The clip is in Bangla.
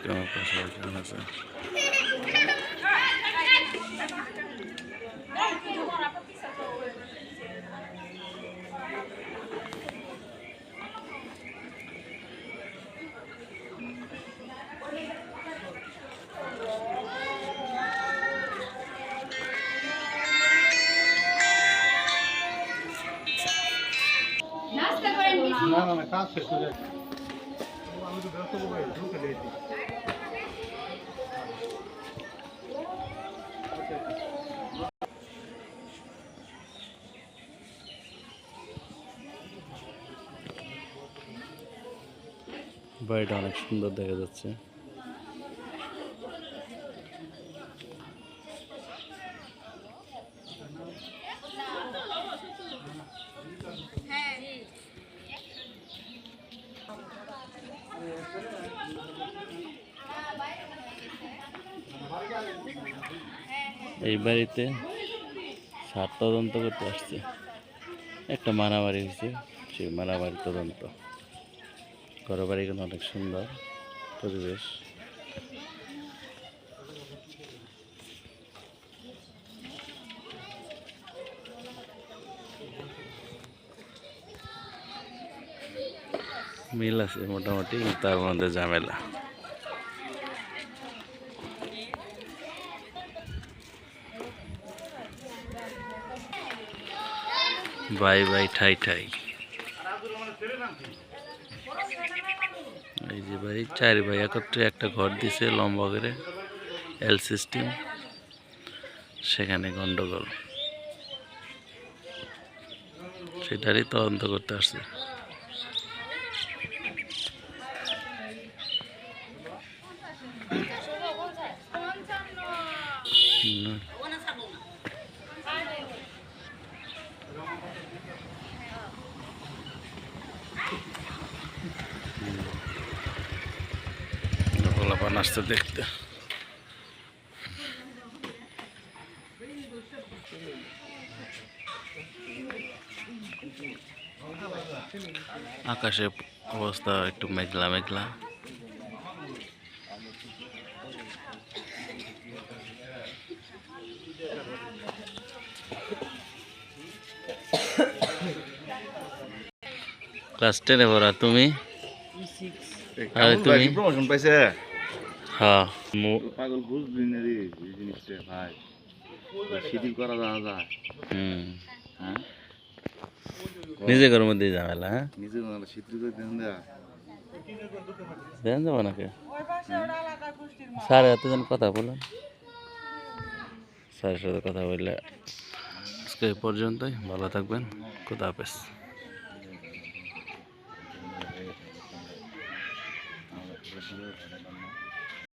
এদিকে আমার পাশে একজন আছে নাস্তা করেন কিছু না না না কাজ শেষ হয়ে যাচ্ছে আমি তো ব্যস্ত বলে ঢুকে দিয়েছি বাড়িটা অনেক সুন্দর দেখা যাচ্ছে। এই বাড়িতে সার তদন্ত করতে আসছে। একটা মারামারি হয়েছে, সেই মারামারি তদন্ত। ঘর বাড়ি কিন্তু অনেক সুন্দর পরিবেশ। মিল আছে মোটামুটি, তার মধ্যে ঝামেলা। বাই বাই, ঠাই ঠাই। এই যে ভাই চার ভাই একত্রে একটা ঘর দিছে লম্বা করে এল সিস্টেম সেখানে গন্ডগোল। সেটারই তদন্ত করতে আসছে। হুম। গোলাপান আসতে দেখতে। আকাশে অবস্থা একটু মেঘলা মেঘলা। ক্লাস টেনে পড়া তুমি? আর তুমি? প্রমোশন পাইছে? হ্যাঁ। পাগল বুঝবি না রে এই জিনিসটা ভাই। শিথিল করা যাওয়া যায়। হুম। হ্যাঁ? নিজে ঘরের মধ্যে ঝামেলা হ্যাঁ? নিজে মানে শিথিল করে দেন দেন যাব নাকি স্যার এতজন কথা বলেন স্যারের সাথে কথা বললে আজকে এই পর্যন্তই। ভালো থাকবেন। খুদা হাফেজ। আমরা